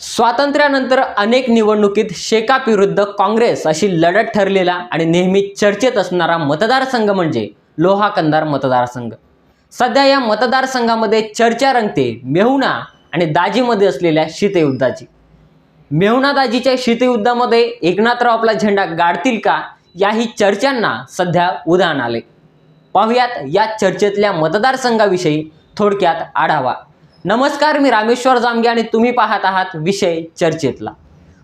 स्वातंत्र्यानंतर अनेक निवडणुकीत शेकाप विरुद्ध काँग्रेस अशी लढत ठरलेला आणि नेहमी चर्चेत असणारा मतदारसंघ म्हणजे लोहा कंदार मतदारसंघ. सध्या या मतदारसंघामध्ये चर्चा रंगते मेहुणा आणि दाजीमध्ये असलेल्या शीतयुद्धाची. मेहुणा दाजीच्या शीतयुद्धामध्ये एकनाथराव आपला झेंडा गाडतील का? याही चर्चांना सध्या उदाहरण आले. पाहुयात या चर्चेतल्या मतदारसंघाविषयी थोडक्यात आढावा. नमस्कार मी रामेश्वर जामगे आणि तुम्ही पाहत आहात विषय चर्चेतला.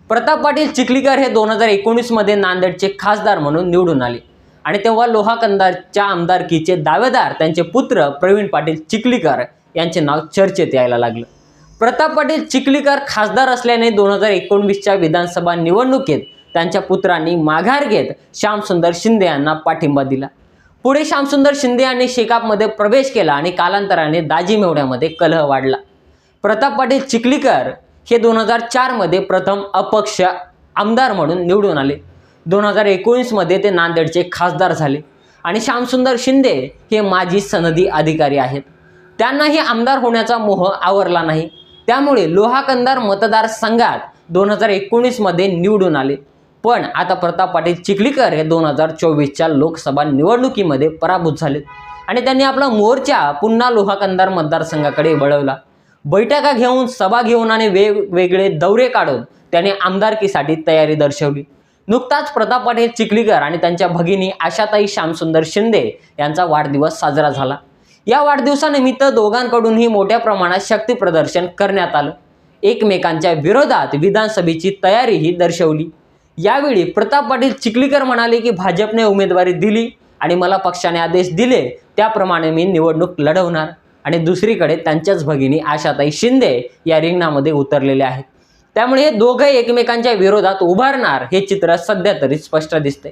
प्रताप पाटील चिखलीकर हे दोन हजार एकोणीसमध्ये नांदेडचे खासदार म्हणून निवडून आले. आणि तेव्हा लोहा कंदारच्या आमदारकीचे दावेदार त्यांचे पुत्र प्रवीण पाटील चिखलीकर यांचे नाव चर्चेत यायला लागलं. प्रताप पाटील चिखलीकर खासदार असल्याने दोन हजार एकोणवीसच्या विधानसभा निवडणुकीत त्यांच्या पुत्रांनी माघार घेत श्यामसुंदर शिंदे यांना पाठिंबा दिला. पुढे श्यामसुंदर शिंदे यांनी शेकापमध्ये प्रवेश केला आणि कालांतराने दाजी मेवड्यामध्ये कलह वाढला. प्रताप पाटील चिखलीकर हे दोन हजार चारमध्ये प्रथम अपक्ष आमदार म्हणून निवडून आले. दोन हजार एकोणीसमध्ये ते नांदेडचे खासदार झाले आणि श्यामसुंदर शिंदे हे माजी सनदी अधिकारी आहेत. त्यांनाही आमदार होण्याचा मोह आवरला नाही. त्यामुळे लोहाकंदार मतदारसंघात दोन हजार एकोणीसमध्ये निवडून आले. पण आता प्रताप पाटील चिखलीकर हे दोन हजार चोवीसच्या लोकसभा निवडणुकीमध्ये पराभूत झालेत. आणि त्यांनी आपला मोर्चा पुन्हा लोहाकंदार मतदारसंघाकडे वळवला. बैठका घेऊन सभा घेऊन आणि वेगवेगळे दौरे काढून त्याने आमदारकीसाठी तयारी दर्शवली. नुकताच प्रताप पाटील चिखलीकर आणि त्यांच्या भगिनी आशाताई श्यामसुंदर शिंदे यांचा वाढदिवस साजरा झाला. या वाढदिवसानिमित्त दोघांकडूनही मोठ्या प्रमाणात शक्ती प्रदर्शन करण्यात आलं. एकमेकांच्या विरोधात विधानसभेची तयारीही दर्शवली. यावेळी प्रताप पाटील चिखलीकर म्हणाले की भाजपने उमेदवारी दिली आणि मला पक्षाने आदेश दिले. त्याप्रमाणे मी निवडणूक लढवणार. आणि दुसरीकडे त्यांच्याच भगिनी आशाताई शिंदे या रिंगणामध्ये उतरलेले आहेत. त्यामुळे हे दोघे एकमेकांच्या विरोधात उभारणार हे चित्र सध्या तरी स्पष्ट दिसते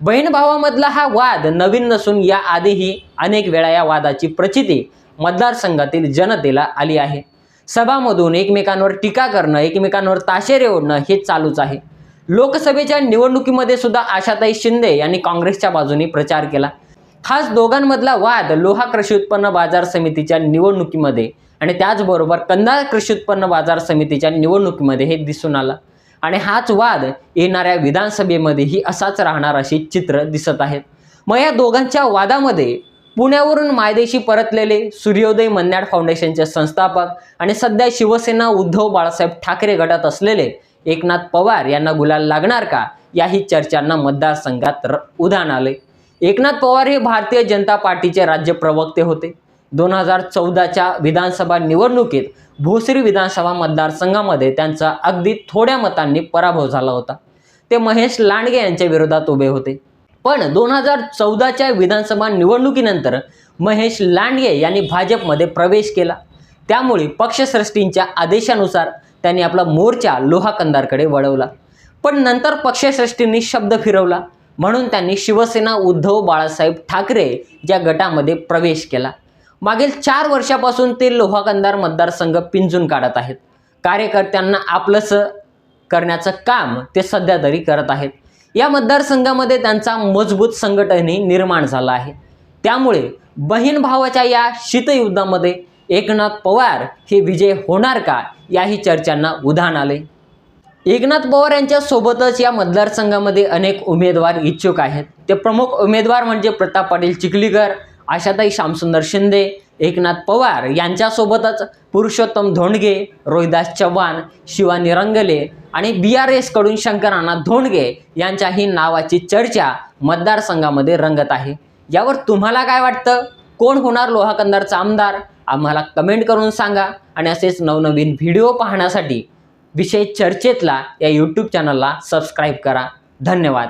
बहीण भावामधला हा वाद नवीन नसून या आधीही अनेक वेळा या वादाची प्रचिती मतदारसंघातील जनतेला आली आहे. सभामधून एकमेकांवर टीका करणं एकमेकांवर ताशेरे ओढणं हे चालूच आहे. लोकसभेच्या निवडणुकीमध्ये सुद्धा आशाताई शिंदे यांनी काँग्रेसच्या बाजूने प्रचार केला. हाच दोघांमधला वाद लोहा कृषी उत्पन्न बाजार समितीच्या निवडणुकीमध्ये आणि त्याचबरोबर कंधार कृषी उत्पन्न बाजार समितीच्या निवडणुकीमध्ये हे दिसून आला. आणि हाच वाद येणाऱ्या विधानसभेमध्येही असाच राहणार अशी चित्र दिसत आहेत. मग या दोघांच्या वादामध्ये पुण्यावरून मायदेशी परतलेले सूर्योदय मन्याड फाउंडेशनचे संस्थापक आणि सध्या शिवसेना उद्धव बाळासाहेब ठाकरे गटात असलेले एकनाथ पवार यांना गुलाल लागणार का? याही चर्चांना मतदारसंघात र उधाण आले. एकनाथ पवार हे भारतीय जनता पार्टीचे राज्य प्रवक्ते होते. दोन हजार चौदाच्या विधानसभा निवडणुकीत भोसरी विधानसभा मतदारसंघामध्ये त्यांचा अगदी थोड्या मतांनी पराभव झाला होता. ते महेश लांडगे यांच्या विरोधात उभे होते. पण दोन हजार चौदाच्या विधानसभा निवडणुकीनंतर महेश लांडगे यांनी भाजपमध्ये प्रवेश केला. त्यामुळे पक्षश्रेष्ठींच्या आदेशानुसार त्यांनी आपला मोर्चा लोहा कंदारकडे वळवला. पण नंतर पक्षश्रेष्ठींनी शब्द फिरवला. म्हणून त्यांनी शिवसेना उद्धव बाळासाहेब ठाकरे या गटामध्ये प्रवेश केला. मागील चार वर्षापासून ते लोहा कंदार मतदारसंघ पिंजून काढत आहेत. कार्यकर्त्यांना आपलंसं करण्याचं काम ते सध्या तरी करत आहेत. या मतदारसंघामध्ये त्यांचा मजबूत संघटनही निर्माण झाला आहे. त्यामुळे बहीण भावाच्या या शीतयुद्धामध्ये एकनाथ पवार हे विजय होणार का याही चर्चांना उधाण आले. एकनाथ पवार यांच्यासोबतच या मतदारसंघामध्ये अनेक उमेदवार इच्छुक आहेत. ते प्रमुख उमेदवार म्हणजे प्रताप पाटील चिखलीकर आशाताई श्यामसुंदर शिंदे एकनाथ पवार यांच्यासोबतच पुरुषोत्तम धोंडगे रोहिदास चव्हाण शिवानी रंगले आणि बी आर एसकडून शंकरानाथ धोंडगे यांच्याही नावाची चर्चा मतदारसंघामध्ये रंगत आहे. यावर तुम्हाला काय वाटतं? कोण होणार लोहाकंदारचा आमदार? आम्हाला कमेंट करून सांगा आणि असेच नवनवीन व्हिडिओ पाहण्यासाठी विषय चर्चेतला या यूट्यूब चॅनलला सबस्क्राईब करा. धन्यवाद.